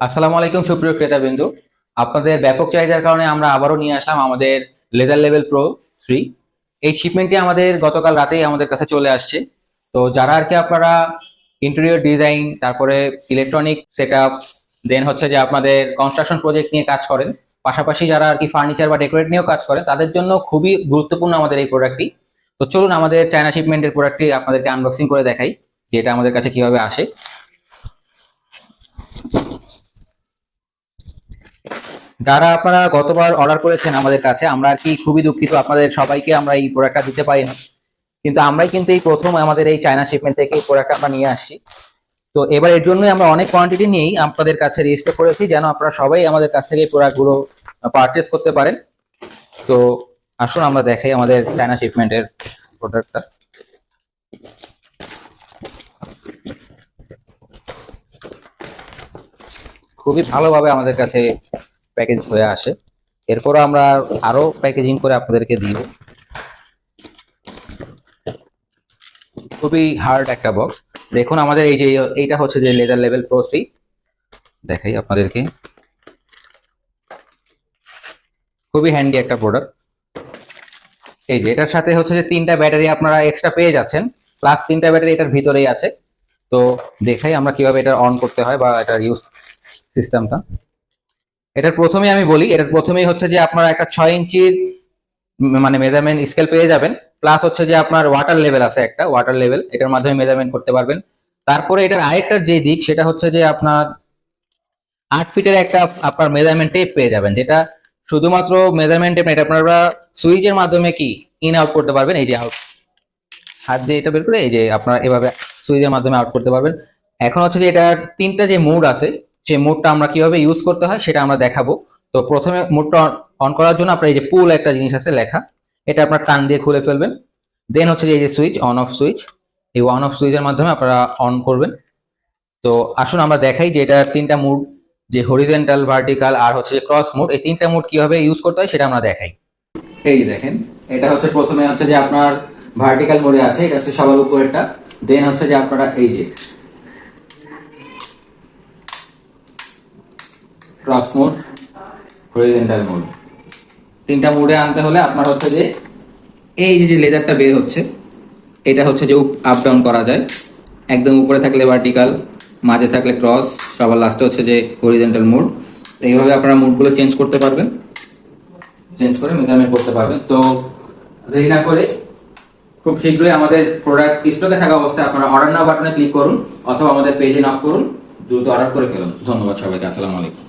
আসসালামু আলাইকুম, সুপ্রিয় ক্রেতাবিন্দু। আপনাদের ব্যাপক চাহিদার কারণে আমরা আবারও নিয়ে আসলাম আমাদের লেদার লেভেল প্রো থ্রি এই শিপমেন্টটি আমাদের গতকাল রাতেই আমাদের কাছে চলে আসছে। তো যারা আর কি আপনারা ইন্টেরিয়র ডিজাইন তারপরে ইলেকট্রনিক সেট দেন হচ্ছে যে আপনাদের কনস্ট্রাকশন প্রজেক্ট নিয়ে কাজ করেন, পাশাপাশি যারা আর কি ফার্নিচার বা ডেকোরেট নিয়েও কাজ করেন, তাদের জন্য খুবই গুরুত্বপূর্ণ আমাদের এই প্রোডাক্টটি তো চলুন আমাদের চায়না শিপমেন্টের প্রোডাক্টটি আপনাদেরকে আনবক্সিং করে দেখাই, যে এটা আমাদের কাছে কীভাবে আসে। যারা আপনারা গতবার অর্ডার করেছেন আমাদের কাছে, আমরা আর কি খুবই দুঃখিত। আপনাদের সবাইকে আমরা এই প্রোডাক্টটা দিতে পারি না কিন্তু আমরাই কিন্তু এই প্রথম আমাদের এই চায়না শিপমেন্ট থেকে এই প্রোডাক্ট আমরা নিয়ে আসছি। তো এবার এর জন্যই আমরা অনেক কোয়ান্টিটি নিয়েই আপনাদের কাছে রেজিস্টার করেছি, যেন আপনারা সবাই আমাদের কাছ থেকে এই প্রোডাক্টগুলো পারচেস করতে পারেন। তো আসুন, আমরা দেখাই আমাদের চায়না শিপমেন্টের প্রোডাক্টটা খুবই ভালোভাবে আমাদের কাছে প্যাকেজ হয়ে আসে। এরপরও আমরা আরও প্যাকেজিং করে আপনাদেরকে দিব। খুবই হার্ড একটা বক্স দেখুন, আমাদের এই যে, এইটা হচ্ছে যে লেদার লেভেল প্রো থ্রি দেখাই আপনাদেরকে। খুবই হ্যান্ডি একটা প্রোডাক্ট এই যে, এটার সাথে হচ্ছে যে তিনটা ব্যাটারি আপনারা এক্সট্রা পেয়ে যাচ্ছেন। প্লাস তিনটা ব্যাটারি এটার ভিতরেই আছে। তো দেখাই আমরা কীভাবে এটা অন করতে হয় বা এটার ইউজ সিস্টেমটা এটার প্রথমে আমি বলি, এটার প্রথমেই হচ্ছে যে আপনারা একটা ছয় ইঞ্চির মানে মেজারমেন্ট স্কেল পেয়ে যাবেন প্লাস হচ্ছে যে আপনার ওয়াটার লেভেল আছে একটা ওয়াটার লেভেল এটার মাধ্যমে মেজারমেন্ট করতে পারবেন। তারপরে এটার আরেকটা যে দিক, সেটা হচ্ছে যে আপনার আট ফিটের একটা আপনার মেজারমেন্ট টেপ পেয়ে যাবেন, যেটা শুধুমাত্র মেজারমেন্ট টেপ এটা আপনারা সুইচের মাধ্যমে কি? ইন আউট করতে পারবেন, এই যে আউট হাত দিয়ে এটা বের করে, এই যে আপনারা এভাবে সুইচের মাধ্যমে আউট করতে পারবেন। এখন হচ্ছে যে এটার তিনটা যে মুড আছে সেই মুডটা আমরা কীভাবে ইউজ করতে হয় সেটা আমরা দেখাবো। তো প্রথমে মুডটা অন করার জন্য আপনার এই যে পুল একটা জিনিস আছে লেখা, এটা আপনার টান দিয়ে খুলে ফেলবেন। দেন হচ্ছে যে এই যে সুইচ অন অফ সুইচ এই অন অফ সুইচের মাধ্যমে আপনারা অন করবেন। তো আসুন আমরা দেখাই যে এটার তিনটা মুড, যে হরিজেন্টাল ভার্টিক্যাল আর হচ্ছে যে ক্রস মুড, এই তিনটা মুড কীভাবে ইউজ করতে হয় সেটা আমরা দেখাই। এই দেখেন, এটা হচ্ছে প্রথমে হচ্ছে যে আপনার ভার্টিক্যাল মোডে আছে, এটা হচ্ছে সবার উপরেরটা। দেন হচ্ছে যে আপনারা এই যে ক্রস মোড হরিজেন্টাল মোড তিনটা মোডে আনতে হলে আপনার হচ্ছে যে, এই যে লেজারটা বের হচ্ছে, এটা হচ্ছে যে আপ ডাউন করা যায়। একদম উপরে থাকলে ভার্টিক্যাল মাঝে থাকলে ক্রস সবার লাস্টে হচ্ছে যে হরিজেন্টাল মোড এইভাবে আপনারা মোডগুলো চেঞ্জ করতে পারবেন। চেঞ্জ করে মেজারমেন্ট করতে পারবেন। তো দেরি না করে খুব শীঘ্রই আমাদের প্রোডাক্ট স্টকে থাকা অবস্থায় আপনারা অর্ডার নাও বাটনে ক্লিক করুন, অথবা আমাদের পেজে নক করুন, দ্রুত অর্ডার করে ফেলুন। ধন্যবাদ সবাইকে। আসসালামু আলাইকুম।